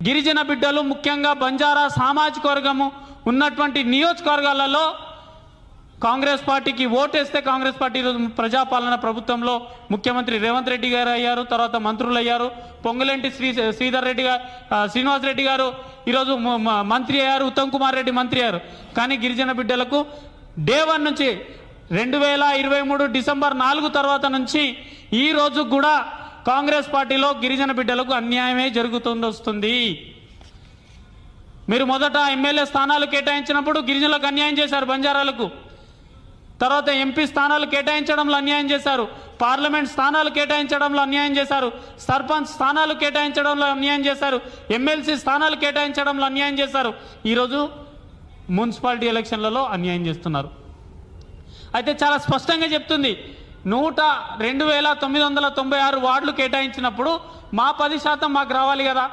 గిరిజన బిడ్డలు ముఖ్యంగా బంజారా సామాజిక వర్గము ఉన్నటువంటి నియోజకవర్గాలలో కాంగ్రెస్ పార్టీకి ఓటేస్తే కాంగ్రెస్ పార్టీ ప్రజాపాలన ప్రభుత్వంలో ముఖ్యమంత్రి రేవంత్ రెడ్డి గారు అయ్యారు తర్వాత మంత్రులు అయ్యారు పొంగులేంటి శ్రీ శ్రీధర్ రెడ్డి గారు శ్రీనివాస్ రెడ్డి గారు ఈరోజు మంత్రి అయ్యారు ఉత్తమ్ కుమార్ రెడ్డి మంత్రి అయ్యారు. కానీ గిరిజన బిడ్డలకు డే వన్ నుంచి రెండు వేల ఇరవై మూడు డిసెంబర్ నాలుగు తర్వాత నుంచి ఈ రోజు కూడా కాంగ్రెస్ పార్టీలో గిరిజన బిడ్డలకు అన్యాయమే జరుగుతుంది వస్తుంది. మీరు మొదట ఎమ్మెల్యే స్థానాలు కేటాయించినప్పుడు గిరిజనులకు అన్యాయం చేశారు బంజారాలకు. తర్వాత ఎంపీ స్థానాలు కేటాయించడంలో అన్యాయం చేశారు. పార్లమెంట్ స్థానాలు కేటాయించడంలో అన్యాయం చేశారు. సర్పంచ్ స్థానాలు కేటాయించడంలో అన్యాయం చేశారు. ఎమ్మెల్సీ స్థానాలు కేటాయించడంలో అన్యాయం చేశారు. ఈరోజు మున్సిపాలిటీ ఎలక్షన్లలో అన్యాయం చేస్తున్నారు. అయితే చాలా స్పష్టంగా చెప్తుంది. నూట రెండు వేల తొమ్మిది వందల తొంభై ఆరు వార్డులు కేటాయించినప్పుడు మా పది శాతం మాకు రావాలి కదా.